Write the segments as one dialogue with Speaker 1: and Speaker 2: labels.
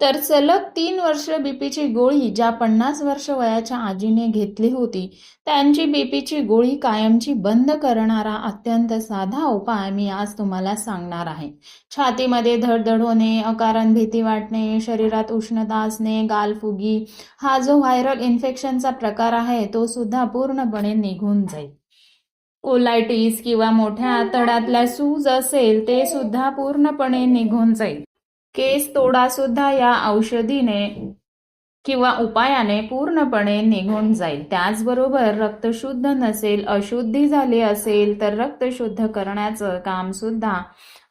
Speaker 1: तर सलग तीन वर्ष बीपीची गोळी ज्या पन्नास वर्ष वयाच्या आजीने घेतली होती त्यांची बीपीची गोळी कायमची बंद करणारा अत्यंत साधा उपाय मी आज तुम्हाला सांगणार आहे. छातीमध्ये धडधड होणे अकारण भीती वाटणे शरीरात उष्णता असणे गालफुगी हा जो व्हायरल इन्फेक्शनचा प्रकार आहे तो सुद्धा पूर्णपणे निघून जाईल. कोलायटिस किंवा मोठ्या आतड्यातला सूज असेल ते सुद्धा पूर्णपणे निघून जाईल. केस तोडा सुद्धा या औषधीने किंवा उपायाने पूर्णपणे निघून जाईल. त्याचबरोबर रक्त शुद्ध नसेल अशुद्धी झाली असेल तर रक्त शुद्ध करण्याचं काम सुद्धा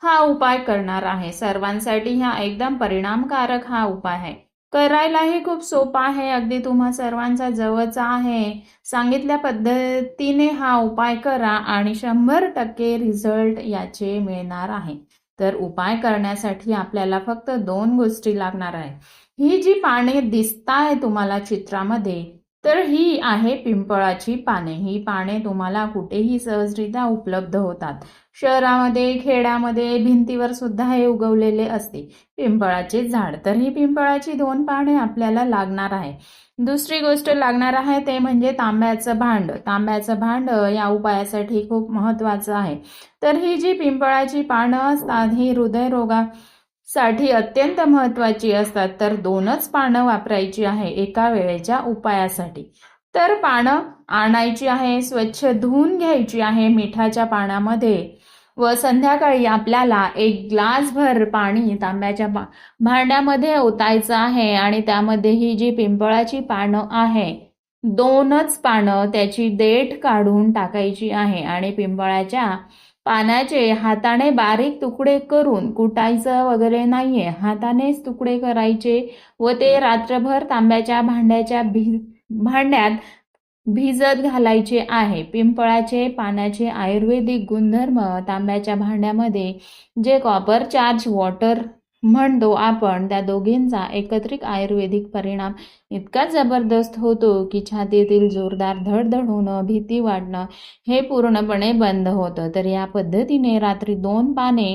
Speaker 1: हा उपाय करणार आहे. सर्वांसाठी हा एकदम परिणामकारक हा उपाय आहे. करायलाही खूप सोपा आहे. अगदी तुम्हा सर्वांचा जवळचा आहे. सांगितल्या पद्धतीने हा उपाय करा आणि शंभर टक्के रिझल्ट याचे मिळणार आहे. तर उपाय करण्यासाठी आपल्याला फक्त दोन गोष्टी लागणार आहे. ही जी पाने दिसताय तुम्हाला चित्रामध्ये तर ही आहे पिंपळाची पाने. ही पाने तुम्हाला कुठेही सहजरित्या उपलब्ध होतात. शहरामध्ये खेड्यामध्ये भिंतीवर सुद्धा हे उगवलेले असते. पिंपळाचे झाड. तर ही पिंपळाची दोन पाने आपल्याला लागणार आहे. दुसरी गोष्ट लागणार आहे ते म्हणजे तांब्याचं भांड. तांब्याचं भांड या उपायासाठी खूप महत्वाचं आहे. तर ही जी पिंपळाची पानं असतात ही साठी अत्यंत महत्वाची असतात. तर दोनच पानं वापरायची आहे एका वेळेच्या उपायासाठी. तर पानं आणायची आहे स्वच्छ धुवून घ्यायची आहे मिठाच्या पाण्यामध्ये व संध्याकाळी आपल्याला एक ग्लासभर पाणी तांब्याच्या पा भांड्यामध्ये ओतायचं आहे आणि त्यामध्ये ही जी पिंपळाची पानं आहे दोनच पानं त्याची देठ काढून टाकायची आहे आणि पिंपळाच्या पानाचे हाताने बारीक तुकडे करून कुटायचं वगैरे नाहीये. हातानेच तुकडे करायचे व ते रात्रभर तांब्याच्या भांड्याच्या भी भांड्यात भिजत घालायचे आहे. पिंपळाचे पाण्याचे आयुर्वेदिक गुणधर्म तांब्याच्या भांड्यामध्ये जे कॉपर चार्ज वॉटर म्हणतो आपण त्या दोघींचा एकत्रित आयुर्वेदिक परिणाम इतका जबरदस्त होतो की छातीतील जोरदार धडधड होणं भीती वाढणं हे पूर्णपणे बंद होतं. तर या पद्धतीने रात्री दोन पाने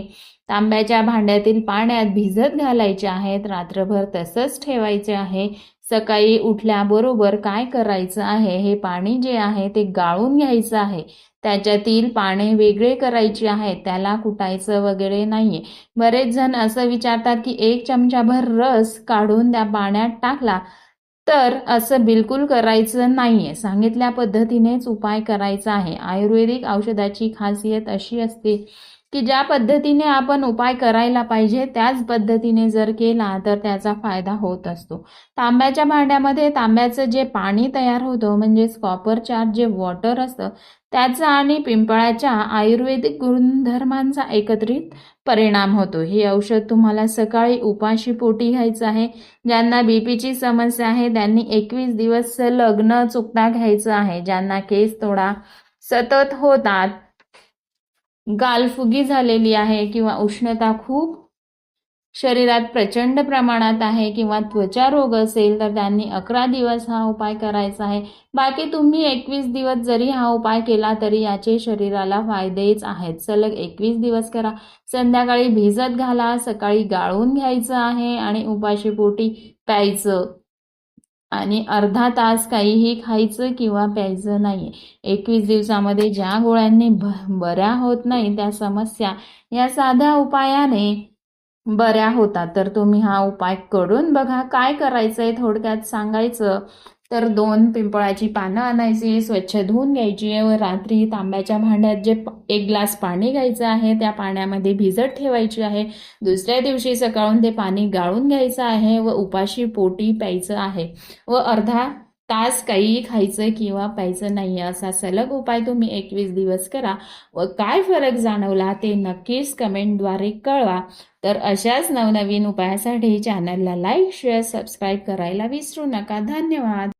Speaker 1: तांब्याच्या भांड्यातील पाण्यात भिजत घालायचे आहेत. रात्रभर तसंच ठेवायचे आहे. सकाळी उठल्याबरोबर काय करायचं आहे? हे पाणी जे आहे ते गाळून घ्यायचं आहे. त्याच्यातील पाने वेगळे करायची आहेत. त्याला कुटायचं वगैरे नाहीये. बरेच जण असं विचारतात की एक चमचाभर रस काढून त्या पाण्यात टाकला तर असं बिलकुल करायचं नाही आहे सांगितल्या पद्धतीनेच उपाय करायचा आहे. आयुर्वेदिक औषधाची खासियत अशी असते की ज्या पद्धतीने आपण उपाय करायला पाहिजे त्याच पद्धतीने जर केला तर त्याचा फायदा होत असतो. तांब्याच्या भांड्यामध्ये तांब्याचं जे पाणी तयार होतं म्हणजेच कॉपर चार्ज जे वॉटर असतं त्याचा आणि पिंपळाच्या आयुर्वेदिक गुणधर्मांचा एकत्रित परिणाम होतो. हे औषध तुम्हाला सकाळी उपाशी पोटी घ्यायचं आहे. ज्यांना बीपीची समस्या आहे त्यांनी एकवीस दिवस सलग न चुकता घ्यायचं आहे. ज्यांना केस थोडा सतत होतात गालफुगी झालेली आहे किंवा उष्णता खूप शरीरात प्रचंड प्रमाणात आहे किंवा त्वचा रोग असेल तर त्यांनी अकरा दिवस हा उपाय करायचा आहे. बाकी तुम्ही एकवीस दिवस जरी हा उपाय केला तरी याचे शरीराला फायदेच आहेत. सलग एकवीस दिवस करा. संध्याकाळी भिजत घाला सकाळी गाळून घ्यायचं आहे आणि उपाशी पोटी प्यायचं. आणि अर्धा तास काहीही खायचं किंवा प्यायचं नाही एकवीस दिवसामध्ये ज्या गोळ्यांनी ब बऱ्या होत नाही त्या समस्या या साध्या उपायाने बऱ्या होतात. तर तुम्ही हा उपाय करून बघा काय करायचं आहे थोडक्यात सांगायचं. तर दोन पिंपळाची पानं आणायची स्वच्छ धुवून घ्यायची व रात्री तांब्याच्या भांड्यात जे एक ग्लास पाणी घ्यायचं आहे त्या पाण्यामध्ये भिजत ठेवायची आहे. दुसऱ्या दिवशी सकाळून ते पाणी गाळून घ्यायचं आहे व उपाशी पोटी प्यायचं आहे. व अर्धा तास काहीही खायचं किंवा प्यायचं नाही असा सलग उपाय तुम्ही एकवीस दिवस करा. व काय फरक जाणवला ते नक्कीच कमेंटद्वारे कळवा. तर अशाच नवनवीन उपायासाठी चॅनलला लाईक शेअर सबस्क्राईब करायला विसरू नका. धन्यवाद.